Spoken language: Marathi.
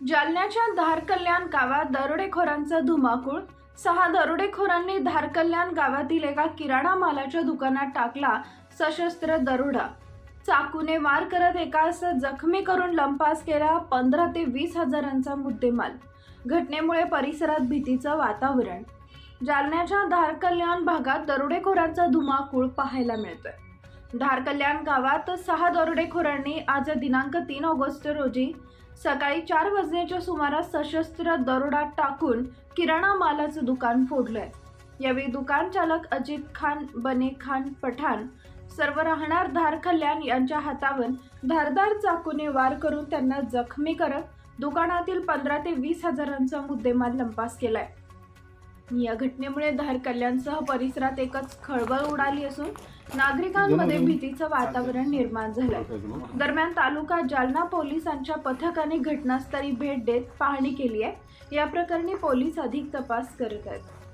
जालन्याच्या धारकल्याण गावात दरोडेखोरांचा धुमाकूळ. सहा दरोडेखोरांनी धारकल्याण गावातील एका किराणा मालाच्या दुकानात टाकला सशस्त्र दरोडा. चाकूने मार करत एकास जखमी करून लंपास केला पंधरा ते वीस हजारांचा मुद्देमाल. घटनेमुळे परिसरात भीतीचं वातावरण. जालन्याच्या धारकल्याण भागात दरोडेखोरांचा धुमाकूळ पाहायला मिळतोय. धारकल्याण गावात सहा दरोडेखोरांनी आज दिनांक तीन ऑगस्ट रोजी सकाळी चार वाजण्याच्या सुमारास सशस्त्र दरोडा टाकून किराणा मालाचं दुकान फोडलंय. यावेळी दुकान चालक अजित खान बने खान पठाण सर्व राहणार धार कल्याण यांच्या हातावर धारदार चाकूने वार करून त्यांना जखमी करत दुकानातील पंधरा ते वीस हजारांचा मुद्देमाल लंपास केलाय. या घटनेमुळे धार कल्याणसह परिसरात एकच खळबळ उडाली असून नागरिकांमध्ये भीतीचं वातावरण निर्माण झालंय. दरम्यान तालुका जालना पोलिसांच्या पथकाने घटनास्थळी भेट देत पाहणी केली आहे. या प्रकरणी पोलीस अधिक तपास करत आहेत.